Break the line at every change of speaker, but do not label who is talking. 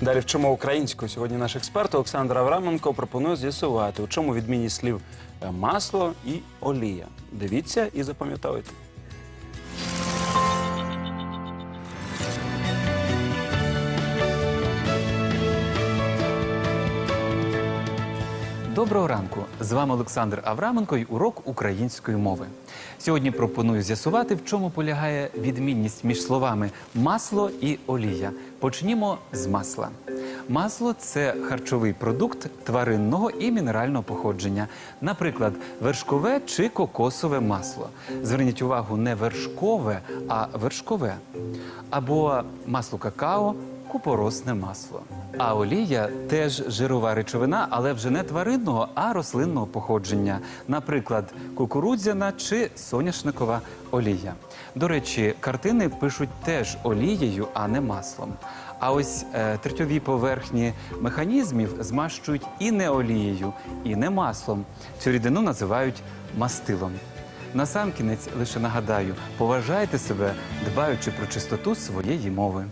Далі вчимо українську. Сьогодні наш експерт Олександр Авраменко пропонує з'ясувати, у чому відмінність слів е, масло і олія. Дивіться і запам'ятовуйте.
Доброго ранку! З вами Олександр Авраменко і урок української мови. Сьогодні пропоную з'ясувати, в чому полягає відмінність між словами масло і олія. Почнімо з масла. Масло це харчовий продукт тваринного і мінерального походження, наприклад, вершкове чи кокосове масло. Зверніть увагу, не вершкове, а вершкове. Або масло какао, купоросне масло. А олія теж жирова речовина, але вже не тваринного, а рослинного походження. Наприклад, кукурудзяна чи соняшникова олія. До речі, картини пишуть теж олією, а не маслом. А ось е, тертьові поверхні механізмів змащують і не олією, і не маслом. Цю рідину називають мастилом. Насамкінець лише нагадаю, поважайте себе, дбаючи про чистоту своєї мови.